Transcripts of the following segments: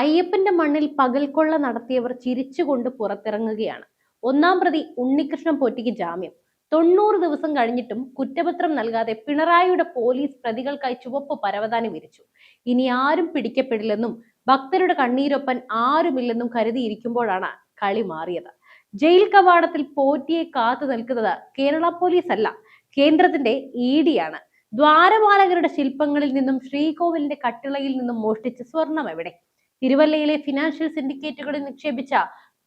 അയ്യപ്പന്റെ മണ്ണിൽ പകൽക്കൊള്ള നടത്തിയവർ ചിരിച്ചുകൊണ്ട് പുറത്തിറങ്ങുകയാണ്. ഒന്നാം പ്രതി ഉണ്ണികൃഷ്ണൻ പൊറ്റിക്ക് ജാമ്യം. തൊണ്ണൂറ് ദിവസം കഴിഞ്ഞിട്ടും കുറ്റപത്രം നൽകാതെ പിണറായിയുടെ പോലീസ് പ്രതികൾക്കായി ചുവപ്പ് പരവതാനി വിരിച്ചു. ഇനി ആരും പിടിക്കപ്പെടില്ലെന്നും ഭക്തരുടെ കണ്ണീരൊപ്പൻ ആരുമില്ലെന്നും കരുതിയിരിക്കുമ്പോഴാണ് കളി മാറിയത്. ജയിൽ കവാടത്തിൽ പോറ്റിയെ കാത്തു നിൽക്കുന്നത് കേരള പോലീസ് അല്ല കേന്ദ്രത്തിന്റെ ഇ ഡിയാണ്. ദ്വാരപാലകരുടെ ശില്പങ്ങളിൽ നിന്നും ശ്രീകോവിലിന്റെ കട്ടിളയിൽ നിന്നും മോഷ്ടിച്ച സ്വർണം എവിടെ? തിരുവല്ലയിലെ ഫിനാൻഷ്യൽ സിൻഡിക്കേറ്റുകളിൽ നിക്ഷേപിച്ച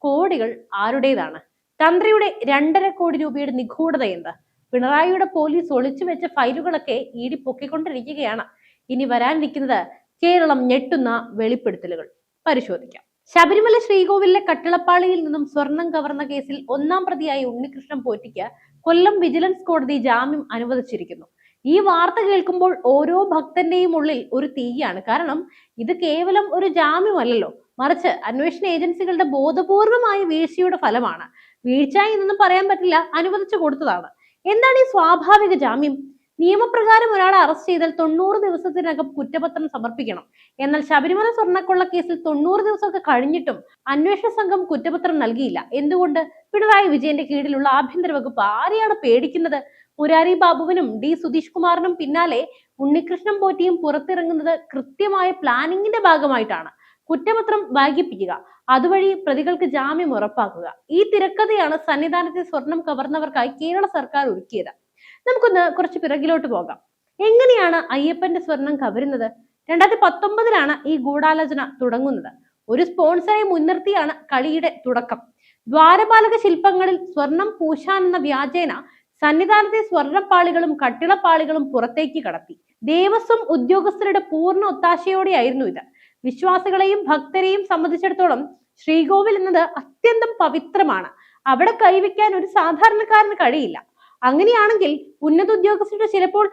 കോടികൾ ആരുടേതാണ്? തന്ത്രിയുടെ രണ്ടര കോടി രൂപയുടെ നിഗൂഢത എന്ത്? പിണറായിയുടെ പോലീസ് ഒളിച്ചു വെച്ച ഫയലുകളൊക്കെ ഈടി പൊക്കിക്കൊണ്ടിരിക്കുകയാണ്. ഇനി വരാനിരിക്കുന്നത് കേരളം ഞെട്ടുന്ന വെളിപ്പെടുത്തലുകൾ. പരിശോധിക്കാം. ശബരിമല ശ്രീകോവിലിലെ കട്ടിളപ്പാളിയിൽ നിന്നും സ്വർണം കവർന്ന കേസിൽ ഒന്നാം പ്രതിയായ ഉണ്ണികൃഷ്ണൻ പോറ്റിക്ക് കൊല്ലം വിജിലൻസ് കോടതി ജാമ്യം അനുവദിച്ചിരിക്കുന്നു. ഈ വാർത്ത കേൾക്കുമ്പോൾ ഓരോ ഭക്തന്റെയും ഉള്ളിൽ ഒരു തീയാണ്. കാരണം ഇത് കേവലം ഒരു ജാമ്യമല്ലല്ലോ. മറിച്ച് അന്വേഷണ ഏജൻസികളുടെ ബോധപൂർവമായ വീഴ്ചയുടെ ഫലമാണ്. വീഴ്ച എന്നൊന്നും പറയാൻ പറ്റില്ല അനുവദിച്ചു കൊടുത്തതാണ്. എന്താണ് ഈ സ്വാഭാവിക ജാമ്യം? നിയമപ്രകാരം ഒരാളെ അറസ്റ്റ് ചെയ്താൽ തൊണ്ണൂറ് ദിവസത്തിനകം കുറ്റപത്രം സമർപ്പിക്കണം. എന്നാൽ ശബരിമല സ്വർണക്കൊള്ള കേസിൽ തൊണ്ണൂറ് ദിവസമൊക്കെ കഴിഞ്ഞിട്ടും അന്വേഷണ സംഘം കുറ്റപത്രം നൽകിയില്ല. എന്തുകൊണ്ട്? പിണറായി വിജയന്റെ കീഴിലുള്ള ആഭ്യന്തര വകുപ്പ് ആരെയാണ് പേടിക്കുന്നത്? മുരാരി ബാബുവിനും ഡി സുധീഷ് കുമാറിനും പിന്നാലെ ഉണ്ണികൃഷ്ണൻ പോറ്റിയും പുറത്തിറങ്ങുന്നത് കൃത്യമായ പ്ലാനിങ്ങിന്റെ ഭാഗമായിട്ടാണ്. കുറ്റപത്രം വൈകിപ്പിക്കുക അതുവഴി പ്രതികൾക്ക് ജാമ്യം ഉറപ്പാക്കുക. ഈ തിരക്കഥയാണ് സന്നിധാനത്തെ സ്വർണം കവർന്നവർക്കായി കേരള സർക്കാർ ഒരുക്കിയത്. നമുക്കൊന്ന് കുറച്ച് പിറകിലോട്ട് പോകാം. എങ്ങനെയാണ് അയ്യപ്പന്റെ സ്വർണം കവരുന്നത്? രണ്ടായിരത്തി പത്തൊമ്പതിലാണ് ഈ ഗൂഢാലോചന തുടങ്ങുന്നത്. ഒരു സ്പോൺസറെ മുൻനിർത്തിയാണ് കളിയുടെ തുടക്കം. ദ്വാരപാലക ശില്പങ്ങളിൽ സ്വർണം പൂശാൻ എന്ന വ്യാജേന സന്നിധാനത്തെ സ്വർണപ്പാളികളും കട്ടിളപ്പാളികളും പുറത്തേക്ക് കടത്തി. ദേവസ്വം ഉദ്യോഗസ്ഥരുടെ പൂർണ ഒത്താശയോടെയായിരുന്നു ഇത്. വിശ്വാസികളെയും ഭക്തരെയും സംബന്ധിച്ചിടത്തോളം ശ്രീകോവിൽ എന്നത് അത്യന്തം പവിത്രമാണ്. അവിടെ കൈവയ്ക്കാൻ ഒരു സാധാരണക്കാരന് കഴിയില്ല. അങ്ങനെയാണെങ്കിൽ ഉന്നത ഉദ്യോഗസ്ഥരുടെ ചിലപ്പോൾ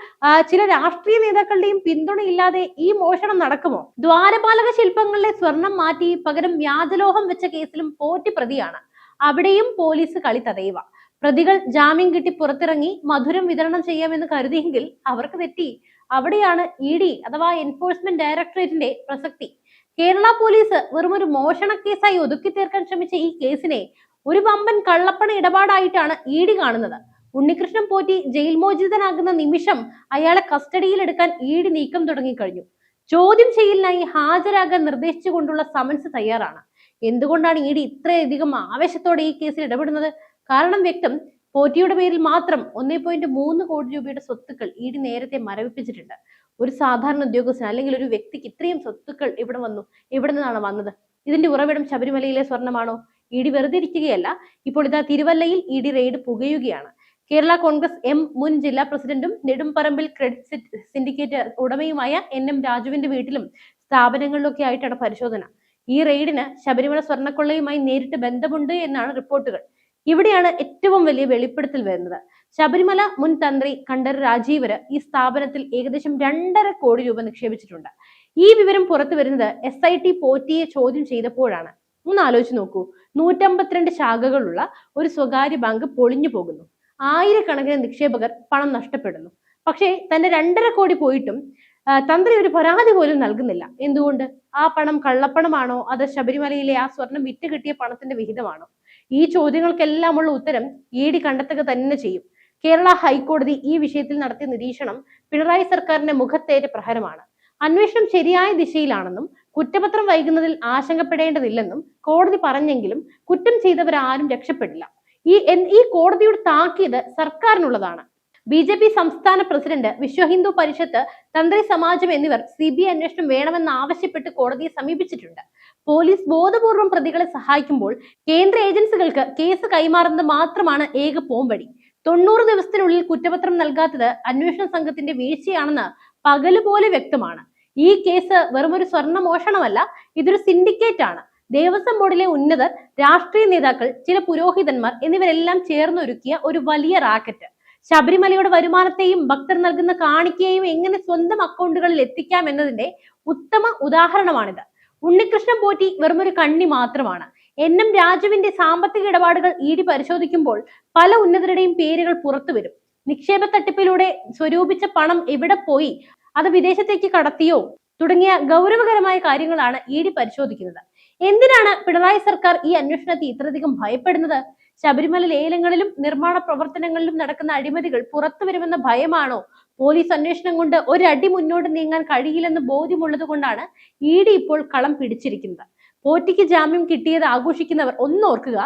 ചില രാഷ്ട്രീയ നേതാക്കളുടെയും പിന്തുണയില്ലാതെ ഈ മോഷണം നടക്കുമോ? ദ്വാരപാലക ശില്പങ്ങളിലെ സ്വർണം മാറ്റി പകരം വ്യാജലോഹം വെച്ച കേസിലും പോറ്റി പ്രതിയാണ്. അവിടെയും പോലീസ് കളി തടയുക. പ്രതികൾ ജാമ്യം കിട്ടി പുറത്തിറങ്ങി മധുരം വിതരണം ചെയ്യാമെന്ന് കരുതിയെങ്കിൽ അവർക്ക് തെറ്റി. അവിടെയാണ് ഇ ഡി അഥവാ എൻഫോഴ്സ്മെന്റ് ഡയറക്ടറേറ്റിന്റെ പ്രസക്തി. കേരള പോലീസ് വെറും ഒരു മോഷണ കേസായി ഒതുക്കി തീർക്കാൻ ശ്രമിച്ച ഈ കേസിനെ ഒരു വമ്പൻ കള്ളപ്പണ ഇടപാടായിട്ടാണ് ഇ ഡി കാണുന്നത്. ഉണ്ണികൃഷ്ണൻ പോറ്റി ജയിൽ മോചിതനാകുന്ന നിമിഷം അയാളെ കസ്റ്റഡിയിൽ എടുക്കാൻ ഇ ഡി നീക്കം തുടങ്ങിക്കഴിഞ്ഞു. ചോദ്യം ചെയ്യലിനായി ഹാജരാകാൻ നിർദ്ദേശിച്ചുകൊണ്ടുള്ള സമൻസ് തയ്യാറാണ്. എന്തുകൊണ്ടാണ് ഇ ഡി ഇത്രയധികം ആവേശത്തോടെ ഈ കേസിൽ ഇടപെടുന്നത്? കാരണം വ്യക്തം പോറ്റിയുടെ പേരിൽ മാത്രം ഒന്നേ പോയിന്റ് മൂന്ന് കോടി രൂപയുടെ സ്വത്തുക്കൾ ഇ നേരത്തെ മരവിപ്പിച്ചിട്ടുണ്ട്. ഒരു സാധാരണ ഉദ്യോഗസ്ഥൻ അല്ലെങ്കിൽ ഒരു വ്യക്തിക്ക് ഇത്രയും സ്വത്തുക്കൾ ഇവിടെ വന്നു? എവിടെ നിന്നാണ് വന്നത്? ഇതിന്റെ ഉറവിടം ശബരിമലയിലെ സ്വർണമാണോ? ഇ ഡി വെറുതെ ഇരിക്കുകയല്ല ഇപ്പോൾ ഇതാ തിരുവല്ലയിൽ ഇ ഡി റെയ്ഡ് പുകയുകയാണ്. കേരള കോൺഗ്രസ് എം മുൻ ജില്ലാ പ്രസിഡന്റും നെടുമ്പറമ്പിൽ ക്രെഡിറ്റ് സിൻഡിക്കേറ്റ് ഉടമയുമായ എൻ എം രാജുവിന്റെ വീട്ടിലും സ്ഥാപനങ്ങളിലൊക്കെ ആയിട്ടാണ് പരിശോധന. ഈ റെയ്ഡിന് ശബരിമല സ്വർണക്കൊള്ളയുമായി നേരിട്ട് ബന്ധമുണ്ട് എന്നാണ് റിപ്പോർട്ടുകൾ. ഇവിടെയാണ് ഏറ്റവും വലിയ വെളിപ്പെടുത്തൽ വരുന്നത്. ശബരിമല മുൻ തന്ത്രി കണ്ഠർ രാജീവര് ഈ സ്ഥാപനത്തിൽ ഏകദേശം രണ്ടര കോടി രൂപ നിക്ഷേപിച്ചിട്ടുണ്ട്. ഈ വിവരം പുറത്തു വരുന്നത് എസ് ഐ ടി പോറ്റിയെ ചോദ്യം ചെയ്തപ്പോഴാണ്. ഒന്ന് ആലോചിച്ച് നോക്കൂ. നൂറ്റമ്പത്തിരണ്ട് ശാഖകളുള്ള ഒരു സ്വകാര്യ ബാങ്ക് പൊളിഞ്ഞു പോകുന്നു. ആയിരക്കണക്കിന് നിക്ഷേപകർ പണം നഷ്ടപ്പെടുന്നു. പക്ഷേ തന്റെ രണ്ടര കോടി പോയിട്ടും തന്ത്രി ഒരു പരാതി പോലും നൽകുന്നില്ല. എന്തുകൊണ്ട്? ആ പണം കള്ളപ്പണമാണോ? അത് ശബരിമലയിലെ ആ സ്വർണം വിറ്റ് കിട്ടിയ പണത്തിന്റെ വിഹിതമാണോ? ഈ ചോദ്യങ്ങൾക്കെല്ലാമുള്ള ഉത്തരം ഇ ഡി കണ്ടെത്തുക തന്നെ ചെയ്യും. കേരള ഹൈക്കോടതി ഈ വിഷയത്തിൽ നടത്തിയ നിരീക്ഷണം പിണറായി സർക്കാരിന്റെ മുഖത്തേറ്റ പ്രഹരമാണ്. അന്വേഷണം ശരിയായ ദിശയിലാണെന്നും കുറ്റപത്രം വൈകുന്നതിൽ ആശങ്കപ്പെടേണ്ടതില്ലെന്നും കോടതി പറഞ്ഞെങ്കിലും കുറ്റം ചെയ്തവരാരും രക്ഷപ്പെടില്ല. ഈ ഈ കോടതിയുടെ താക്കീത് സർക്കാരിനുള്ളതാണ്. ബി ജെ പി സംസ്ഥാന പ്രസിഡന്റ് വിശ്വഹിന്ദു പരിഷത്ത് തന്ത്രി സമാജം എന്നിവർ സി ബി ഐ അന്വേഷണം വേണമെന്ന് ആവശ്യപ്പെട്ട് കോടതിയെ സമീപിച്ചിട്ടുണ്ട്. പോലീസ് ബോധപൂർവം പ്രതികളെ സഹായിക്കുമ്പോൾ കേന്ദ്ര ഏജൻസികൾക്ക് കേസ് കൈമാറുന്നത് മാത്രമാണ് ഏക പോംവഴി. തൊണ്ണൂറ് ദിവസത്തിനുള്ളിൽ കുറ്റപത്രം നൽകാത്തത് അന്വേഷണ സംഘത്തിന്റെ വീഴ്ചയാണെന്ന് പകൽ പോലെ വ്യക്തമാണ്. ഈ കേസ് വെറും ഒരു സ്വർണ മോഷണമല്ല ഇതൊരു സിൻഡിക്കേറ്റ് ആണ്. ദേവസ്വം ബോർഡിലെ ഉന്നതർ രാഷ്ട്രീയ നേതാക്കൾ ചില പുരോഹിതന്മാർ എന്നിവരെല്ലാം ചേർന്നൊരുക്കിയ ഒരു വലിയ റാക്കറ്റ്. ശബരിമലയുടെ വരുമാനത്തെയും ഭക്തർ നൽകുന്ന കാണിക്കയെയും എങ്ങനെ സ്വന്തം അക്കൗണ്ടുകളിൽ എത്തിക്കാം എന്നതിന്റെ ഉത്തമ ഉദാഹരണമാണിത്. ഉണ്ണികൃഷ്ണൻ പോറ്റി വെറുമൊരു കണ്ണി മാത്രമാണ്. എൻ എം രാജുവിന്റെ സാമ്പത്തിക ഇടപാടുകൾ ഇ ഡി പരിശോധിക്കുമ്പോൾ പല ഉന്നതരുടെയും പേരുകൾ പുറത്തു വരും നിക്ഷേപ തട്ടിപ്പിലൂടെ സ്വരൂപിച്ച പണം എവിടെ പോയി? അത് വിദേശത്തേക്ക് കടത്തിയോ? തുടങ്ങിയ ഗൗരവകരമായ കാര്യങ്ങളാണ് ഇ ഡി പരിശോധിക്കുന്നത്. എന്തിനാണ് പിണറായി സർക്കാർ ഈ അന്വേഷണത്തെ ഇത്രയധികം ഭയപ്പെടുന്നത്? ശബരിമല ലേലങ്ങളിലും നിർമ്മാണ പ്രവർത്തനങ്ങളിലും നടക്കുന്ന അഴിമതികൾ പുറത്തു വരുമെന്ന ഭയമാണോ? പോലീസ് അന്വേഷണം കൊണ്ട് ഒരടി മുന്നോട്ട് നീങ്ങാൻ കഴിയില്ലെന്ന് ബോധ്യമുള്ളത് കൊണ്ടാണ് ഇ ഡി ഇപ്പോൾ കളം പിടിച്ചിരിക്കുന്നത്. പോറ്റിക്ക് ജാമ്യം കിട്ടിയത് ആഘോഷിക്കുന്നവർ ഒന്നോർക്കുക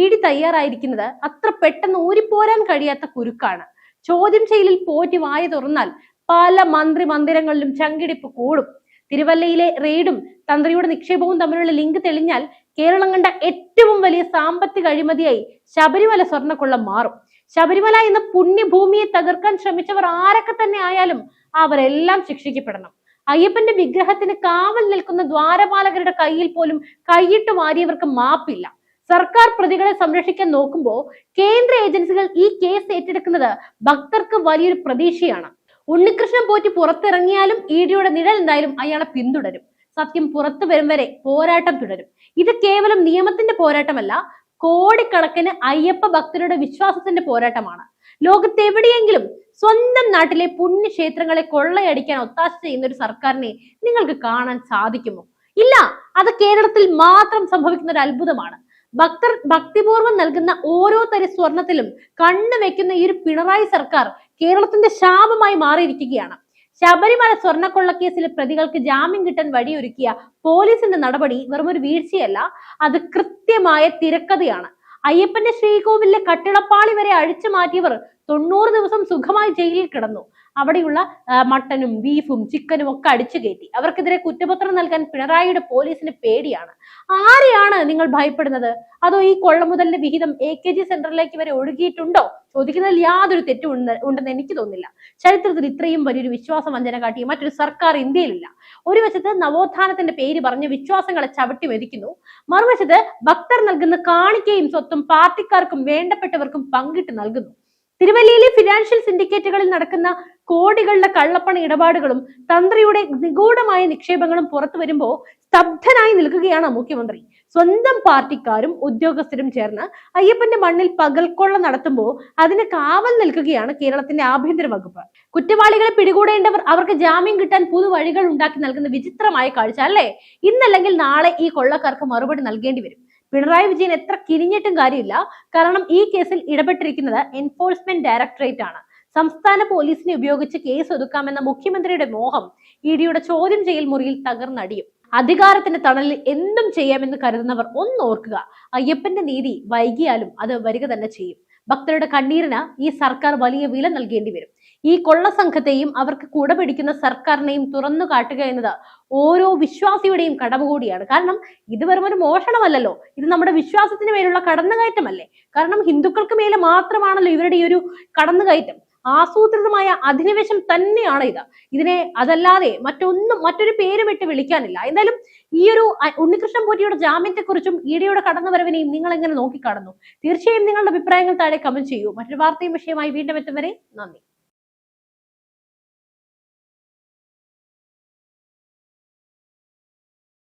ഇ ഡി തയ്യാറായിരിക്കുന്നത് അത്ര പെട്ടെന്ന് ഊരിപ്പോരാൻ കഴിയാത്ത കുരുക്കാണ്. ചോദ്യം ചെയ്യലിൽ പോറ്റി വായ തുറന്നാൽ പല മന്ത്രി മന്ദിരങ്ങളിലും ചങ്കിടിപ്പ് കൂടും. തിരുവല്ലയിലെ റെയ്ഡും തന്ത്രിയുടെ നിക്ഷേപവും തമ്മിലുള്ള ലിങ്ക് തെളിഞ്ഞാൽ കേരളം കണ്ട ഏറ്റവും വലിയ സാമ്പത്തിക അഴിമതിയായി ശബരിമല സ്വർണക്കൊള്ള മാറും. ശബരിമല എന്ന പുണ്യഭൂമിയെ തകർക്കാൻ ശ്രമിച്ചവർ ആരൊക്കെ തന്നെ ആയാലും അവരെല്ലാം ശിക്ഷിക്കപ്പെടണം. അയ്യപ്പന്റെ വിഗ്രഹത്തിന് കാവൽ നിൽക്കുന്ന ദ്വാരപാലകരുടെ കയ്യിൽ പോലും കൈയിട്ട് മാറിയവർക്ക് മാപ്പില്ല. സർക്കാർ പ്രതികളെ സംരക്ഷിക്കാൻ നോക്കുമ്പോൾ കേന്ദ്ര ഏജൻസികൾ ഈ കേസ് ഏറ്റെടുക്കുന്നത് ഭക്തർക്ക് വലിയൊരു പ്രതീക്ഷയാണ്. ഉണ്ണികൃഷ്ണൻ പോറ്റി പുറത്തിറങ്ങിയാലും ഇ ഡിയുടെ നിഴൽ എന്തായാലും അയാളെ പിന്തുടരും. സത്യം പുറത്തു വരും വരെ പോരാട്ടം തുടരും. ഇത് കേവലം നിയമത്തിന്റെ പോരാട്ടമല്ല കോടിക്കണക്കിന് അയ്യപ്പ ഭക്തരുടെ വിശ്വാസത്തിന്റെ പോരാട്ടമാണ്. ലോകത്തെവിടെയെങ്കിലും സ്വന്തം നാട്ടിലെ പുണ്യക്ഷേത്രങ്ങളെ കൊള്ളയടിക്കാൻ ഒത്താശ ചെയ്യുന്ന ഒരു സർക്കാരിനെ നിങ്ങൾക്ക് കാണാൻ സാധിക്കുമോ? ഇല്ല അത് കേരളത്തിൽ മാത്രം സംഭവിക്കുന്ന ഒരു അത്ഭുതമാണ്. ഭക്തർ ഭക്തിപൂർവം നൽകുന്ന ഓരോ തരി സ്വർണത്തിലും കണ്ണു വെക്കുന്ന ഈ ഒരു പിണറായി സർക്കാർ കേരളത്തിന്റെ ശാപമായി മാറിയിരിക്കുകയാണ്. ശബരിമല സ്വർണക്കൊള്ളക്കേസിലെ പ്രതികൾക്ക് ജാമ്യം കിട്ടാൻ വഴിയൊരുക്കിയ പോലീസിന്റെ നടപടി വെറും ഒരു വീഴ്ചയല്ല അത് കൃത്യമായ തിരക്കഥയാണ്. അയ്യപ്പന്റെ ശ്രീകോവിലെ കട്ടിളപ്പാളി വരെ അഴിച്ചു മാറ്റിയവർ തൊണ്ണൂറ് ദിവസം സുഖമായി ജയിലിൽ കിടന്നു. അവിടെയുള്ള മട്ടനും ബീഫും ചിക്കനും ഒക്കെ അടിച്ചു കയറ്റി. അവർക്കെതിരെ കുറ്റപത്രം നൽകാൻ പിണറായിയുടെ പോലീസിന് പേടിയാണ്. ആരെയാണ് നിങ്ങൾ ഭയപ്പെടുന്നത്? അതോ ഈ കൊള്ളമുതലിന്റെ വിഹിതം എ കെ ജി സെന്ററിലേക്ക് വരെ ഒഴുകിയിട്ടുണ്ടോ? ചോദിക്കുന്നതിൽ യാതൊരു തെറ്റും ഉണ്ട്- ഉണ്ടെന്ന് എനിക്ക് തോന്നുന്നില്ല. ചരിത്രത്തിൽ ഇത്രയും വലിയൊരു വിശ്വാസ വഞ്ചന കാട്ടിയ മറ്റൊരു സർക്കാർ ഇന്ത്യയിലില്ല. ഒരു വശത്ത് നവോത്ഥാനത്തിന്റെ പേര് പറഞ്ഞ് വിശ്വാസങ്ങളെ ചവിട്ടി മെതിക്കുന്നു. മറുവശത്ത് ഭക്തർ നൽകുന്ന കാണിക്കയും സ്വത്തും പാർട്ടിക്കാർക്കും വേണ്ടപ്പെട്ടവർക്കും പങ്കിട്ട് നൽകുന്നു. തിരുവല്ലയിലെ ഫിനാൻഷ്യൽ സിൻഡിക്കേറ്റുകളിൽ നടക്കുന്ന കോടികളുടെ കള്ളപ്പണ ഇടപാടുകളും തന്ത്രിയുടെ നിഗൂഢമായ നിക്ഷേപങ്ങളും പുറത്തു വരുമ്പോൾ സ്തബ്ധനായി നിൽക്കുകയാണ് മുഖ്യമന്ത്രി. സ്വന്തം പാർട്ടിക്കാരും ഉദ്യോഗസ്ഥരും ചേർന്ന് അയ്യപ്പന്റെ മണ്ണിൽ പകൽക്കൊള്ള നടത്തുമ്പോൾ അതിന് കാവൽ നിൽക്കുകയാണ് കേരളത്തിന്റെ ആഭ്യന്തര വകുപ്പ്. കുറ്റവാളികളെ പിടികൂടേണ്ടവർ അവർക്ക് ജാമ്യം കിട്ടാൻ പുതു വഴികൾ ഉണ്ടാക്കി നൽകുന്ന വിചിത്രമായ കാഴ്ച അല്ലേ? ഇന്നല്ലെങ്കിൽ നാളെ ഈ കൊള്ളക്കാർക്ക് മറുപടി നൽകേണ്ടി വരും. പിണറായി വിജയൻ എത്ര കിരിഞ്ഞിട്ടും കാര്യമില്ല. കാരണം ഈ കേസിൽ ഇടപെട്ടിരിക്കുന്നത് എൻഫോഴ്സ്മെന്റ് ഡയറക്ടറേറ്റ് ആണ്. സംസ്ഥാന പോലീസിനെ ഉപയോഗിച്ച് കേസ് ഒതുക്കാമെന്ന മുഖ്യമന്ത്രിയുടെ മോഹം ഇ ഡിയുടെ ചോദ്യം ചെയ്യൽ മുറിയിൽ തകർന്നടിയും. അധികാരത്തിന്റെ തണലിൽ എന്തും ചെയ്യാമെന്ന് കരുതുന്നവർ ഒന്നോർക്കുക അയ്യപ്പന്റെ നീതി വൈകിയാലും അത് വരിക തന്നെ ചെയ്യും. ഭക്തരുടെ കണ്ണീരിന് ഈ സർക്കാർ വലിയ വില നൽകേണ്ടി വരും. ഈ കൊള്ള സംഘത്തെയും അവർക്ക് കൂടെ പിടിക്കുന്ന സർക്കാരിനെയും തുറന്നു കാട്ടുക എന്നത് ഓരോ വിശ്വാസിയുടെയും കടമ കൂടിയാണ് കാരണം ഇത് വെറും ഒരു മോഷണമല്ലല്ലോ. ഇത് നമ്മുടെ വിശ്വാസത്തിന് മേലുള്ള കടന്നുകയറ്റമല്ലേ? കാരണം ഹിന്ദുക്കൾക്ക് മേലെ മാത്രമാണല്ലോ ഇവരുടെ ഈ ഒരു കടന്നുകയറ്റം. ആസൂത്രിതമായ അധിനിവേശം തന്നെയാണ് ഇത് ഇതിനെ അതല്ലാതെ മറ്റൊന്നും മറ്റൊരു പേരും ഇട്ട് വിളിക്കാനില്ല. എന്തായാലും ഈ ഒരു ഉണ്ണികൃഷ്ണൻ പോറ്റിയുടെ ജാമ്യത്തെക്കുറിച്ചും ഇടിയുടെ കടന്നുവരവിനെയും നിങ്ങൾ എങ്ങനെ നോക്കിക്കാണുന്നു? തീർച്ചയായും നിങ്ങളുടെ അഭിപ്രായങ്ങൾ താഴെ കമന്റ് ചെയ്യൂ. മറ്റൊരു വാർത്തയും വിഷയമായി വീണ്ടും എത്തും വരെ നന്ദി.